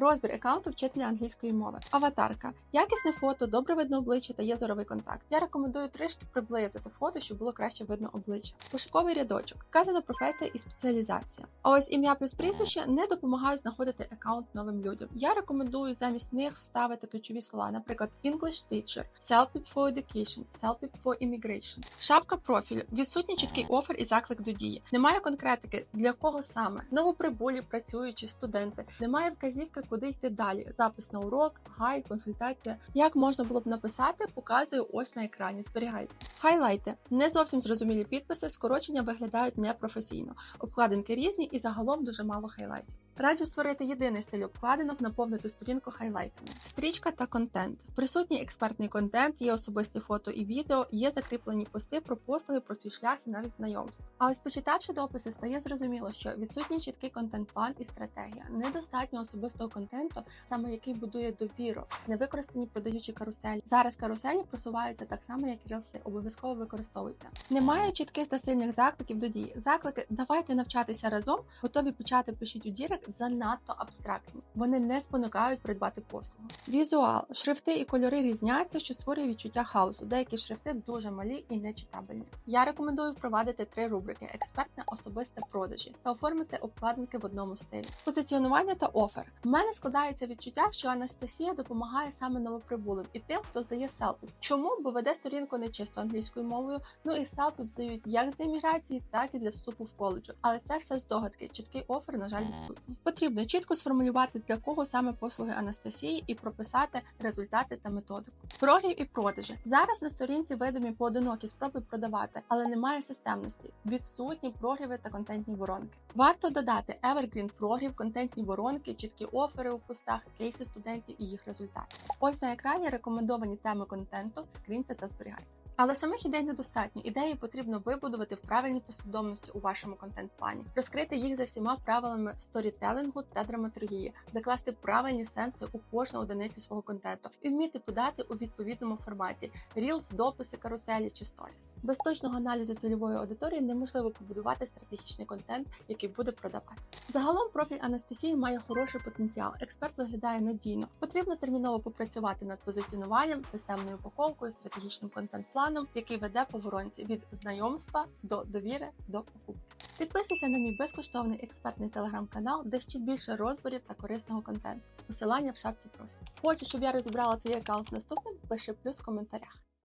Розбір аккаунту вчителя англійської мови. Аватарка. Якісне фото, добре видно обличчя та є зоровий контакт. Я рекомендую трішки приблизити фото, щоб було краще видно обличчя. Пошуковий рядочок. Вказана професія і спеціалізація. А ось ім'я плюс прізвище не допомагають знаходити аккаунт новим людям. Я рекомендую замість них вставити ключові слова, наприклад, English teacher, Self-Help for education, Self-Help for immigration. Шапка профілю. Відсутній чіткий офер і заклик до дії. Немає конкретики, для кого саме. Новоприбулі, працюючі, студенти. Немає вказівки, куди йти далі. Запис на урок, гайд, консультація. Як можна було б написати, показую ось на екрані. Зберігайте. Хайлайти. Не зовсім зрозумілі підписи, скорочення виглядають непрофесійно. Обкладинки різні і загалом дуже мало хайлайтів. Раджу створити єдиний стиль обкладинок, наповнити сторінку хайлайтами. Стрічка та контент. Присутній експертний контент, є особисті фото і відео, є закріплені пости про послуги, про свій шлях і навіть знайомств. А ось почитавши дописи, стає зрозуміло, що відсутній чіткий контент-план і стратегія, недостатньо особистого контенту, саме який будує довіру, невикористані продаючі каруселі. Зараз каруселі просуваються так само, як і рілси. Обов'язково використовуйте. Немає чітких та сильних закликів до дії. Заклики давайте навчатися разом, готові почати пишіть у дірек занадто абстрактні. Вони не спонукають придбати послугу. Візуал, шрифти і кольори різняться, що створює відчуття хаосу. Деякі шрифти дуже малі і нечитабельні. Я рекомендую впровадити три рубрики: експертне, особисте продажі та оформити обкладинки в одному стилі. Позиціонування та офер. У мене складається відчуття, що Анастасія допомагає саме новоприбулим і тим, хто здає селфі. Чому? Бо веде сторінку не чисто англійською мовою. Ну і селфі здають як для імміграції, так і для вступу в коледжу. Але це все здогадки. Чіткий офер, на жаль, відсутній. Потрібно чітко сформулювати для кого саме послуги Анастасії і прописати результати та методику. Прогрів і продажі зараз на сторінці видимі поодинокі спроби продавати, але немає системності. Відсутні прогріви та контентні воронки. Варто додати Evergreen прогрів, контентні воронки, чіткі офери у постах, кейси студентів і їх результати. Ось на екрані рекомендовані теми контенту, скріньте та зберігайте. Але самих ідей недостатньо. Ідеї потрібно вибудувати в правильній послідовності у вашому контент-плані, розкрити їх за всіма правилами сторітелінгу та драматургії, закласти правильні сенси у кожну одиницю свого контенту і вміти подати у відповідному форматі Reels, дописи, каруселі чи сторіс. Без точного аналізу цільової аудиторії неможливо побудувати стратегічний контент, який буде продавати. Загалом профіль Анастасії має хороший потенціал. Експерт виглядає надійно. Потрібно терміново попрацювати над позиціонуванням, системною упаковкою, стратегічним контент-планом, який веде по воронці від знайомства до довіри до покупки. Підписуйся на мій безкоштовний експертний телеграм-канал, де ще більше розборів та корисного контенту. Посилання в шапці профілю. Хочеш, щоб я розібрала твій аккаунт наступним? Пиши плюс в коментарях.